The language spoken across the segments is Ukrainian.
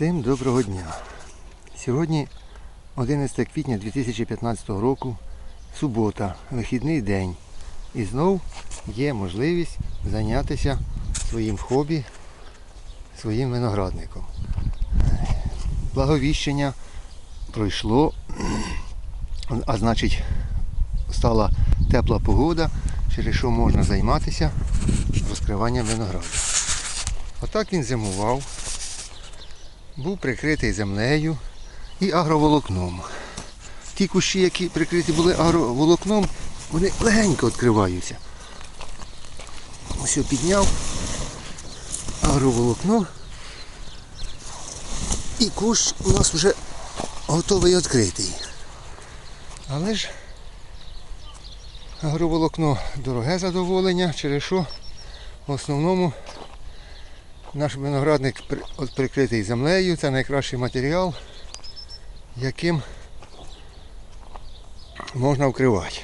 Всім доброго дня. Сьогодні 11 квітня 2015 року, субота, вихідний день. І знов є можливість зайнятися своїм хобі, своїм виноградником. Благовіщення пройшло, а значить стала тепла погода, через що можна займатися розкриванням винограду. Отак він зимував був прикритий землею і агроволокном. Ті кущі, які прикриті були агроволокном, вони легенько відкриваються. Ось я підняв агроволокно. І кущ у нас вже готовий відкритий. Але ж агроволокно дороге задоволення, через що в основному наш виноградник прикритий землею, це найкращий матеріал, яким можна вкривати.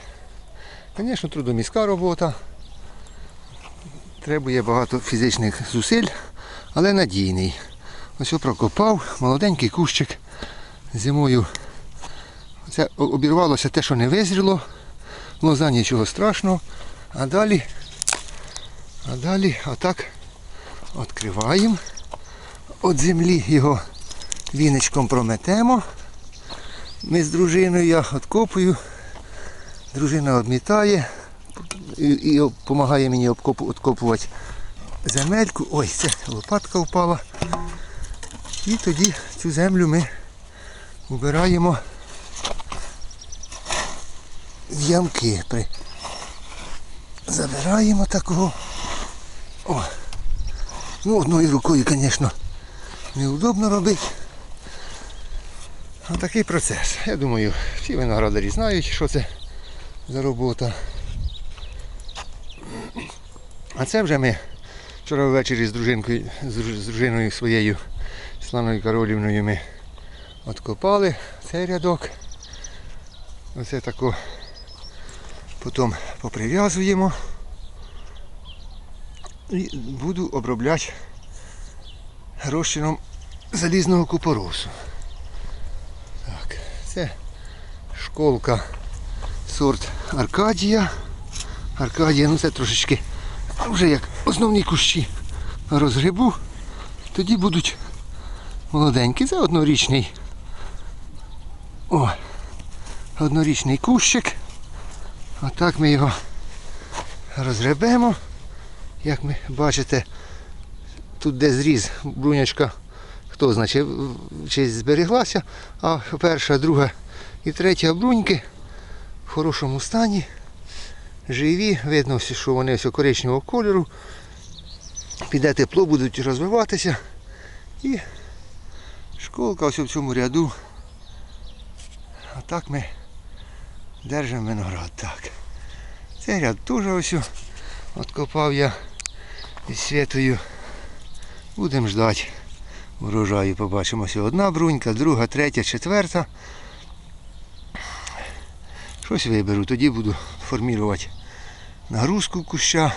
Звісно, трудоміська робота, требує багато фізичних зусиль, але надійний. Ось я прокопав, молоденький кущик зимою. Це обірвалося те, що не визріло, лоза нічого страшного. А далі, а далі отак Відкриваємо. От землі його віничком прометемо. Ми з дружиною я відкопую. Дружина відмітає і, і допомагає мені відкопувати земельку. Ой, це лопатка впала. І тоді цю землю ми убираємо в ямки. Забираємо такого. О. Ну, одною рукою, звісно, неудобно робити. А такий процес. Я думаю, всі виноградарі знають, що це за робота. А це вже ми вчора ввечері з дружинкою, з дружиною своєю Сланою Каролівною ми откопали цей рядок. Оце тако потім поприв'язуємо і буду обробляти розчином залізного купоросу. Так, це школка сорт Аркадія. Аркадія, ну це трошечки вже як основні кущі розгребу, тоді будуть молоденькі. Це однорічний. О, однорічний кущик. Отак ми його розгребемо. Як ми бачите, тут де зріз брунячка, хто значить, чи зберіглася, а перша, друга і третя бруньки в хорошому стані, живі, видно, що вони все коричневого кольору. Піде тепло, будуть розвиватися. І школка ось в цьому ряду. А так ми держимо виноград. Так. Цей ряд теж ось. Откопав я із святою. Будемо ждати урожаю. Побачимося. Одна брунька, друга, третя, четверта. Щось виберу, тоді буду формувати нагрузку куща.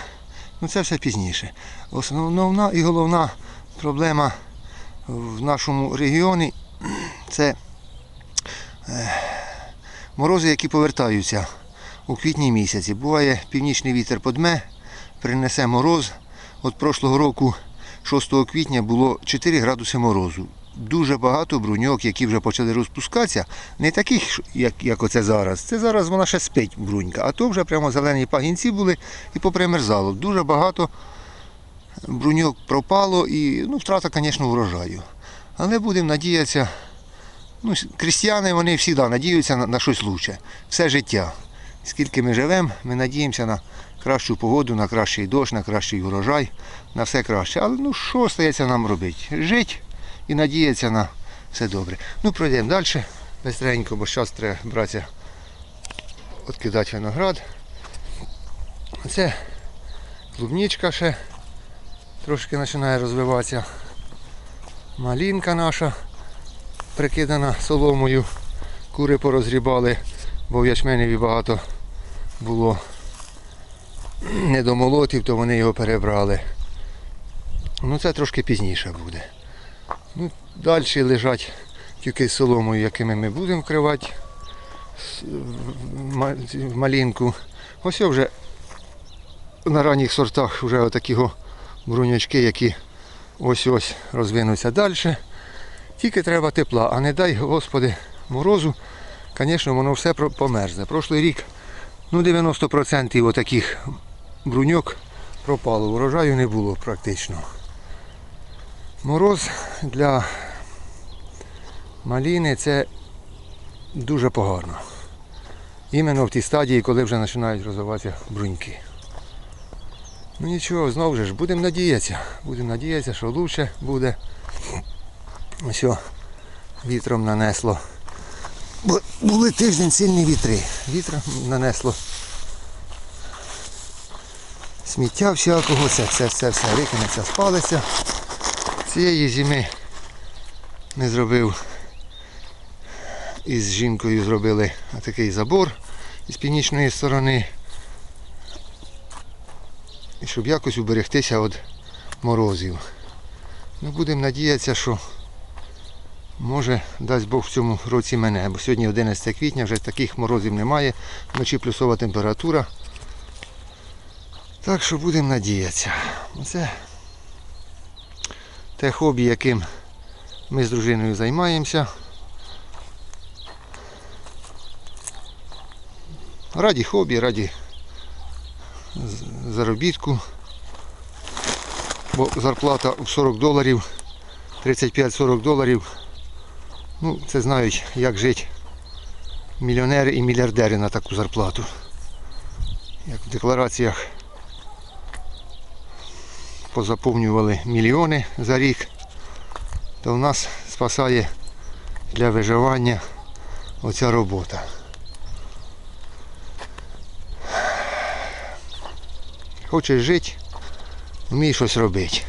Ну це все пізніше. Основна і головна проблема в нашому регіоні це е, морози, які повертаються у квітні місяці. Буває північний вітер подме, принесе мороз. От прошлого року, 6 квітня, було 4 градуси морозу. Дуже багато бруньок, які вже почали розпускатися, не таких, як, як оце зараз. Це зараз вона ще спить брунька, а то вже прямо зелені пагінці були і попримерзало. Дуже багато бруньок пропало і ну, втрата, звісно, врожаю. Але будемо надіятися, ну, крістяни вони завжди надіються на, на щось лучше. Все життя. Скільки ми живемо, ми надіємося на кращу погоду, на кращий дощ, на кращий урожай, на все краще. Але ну що стається нам робити? Жити і надіятися на все добре. Ну, пройдемо далі. Быстренько, бо зараз треба братися, відкидати виноград. Це клубничка ще трошки починає розвиватися. Малінка наша прикидана соломою. Кури порозрібали, бо в ячменеві багато було недомолотів, то вони його перебрали. Ну це трошки пізніше буде. Ну, далі лежать тюки з соломою, якими ми будемо вкривати в- ма- ці- малинку. Ось вже на ранніх сортах вже отакі брунячки, які ось-ось розвинуться далі. Тільки треба тепла, а не дай, Господи, морозу, звісно, воно все померзне. Прошлий рік ну, 90% отаких бруньок пропало, урожаю не було практично. Мороз для маліни це дуже погано. Іменно в тій стадії, коли вже починають розвиватися бруньки. Ну нічого, знову ж будемо надіятися. Будемо надіятися, що краще буде. Ось вітром нанесло. Бо були тиждень сильні вітри. Вітром нанесло сміття всякого, це все, все, все викинеться, спалиться. Цієї зими не зробив із жінкою зробили такий забор із північної сторони. І щоб якось уберегтися від морозів. Ну, будемо надіятися, що може дасть Бог в цьому році мене, бо сьогодні 11 квітня, вже таких морозів немає, вночі плюсова температура. Так що будемо надіятися. Це те хобі, яким ми з дружиною займаємося. Раді хобі, раді заробітку. Бо зарплата в 40 доларів, 35-40 доларів. Ну, це знають, як жити мільйонери і мільярдери на таку зарплату. Як в деклараціях позаповнювали мільйони за рік, то в нас спасає для виживання оця робота. Хочеш жити, вмій щось робити.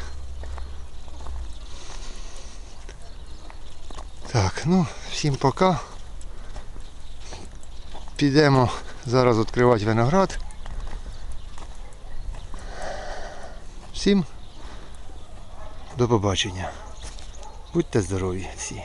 Так, ну, всім пока. Підемо зараз відкривати виноград. Всім до побачення. Будьте здорові всі.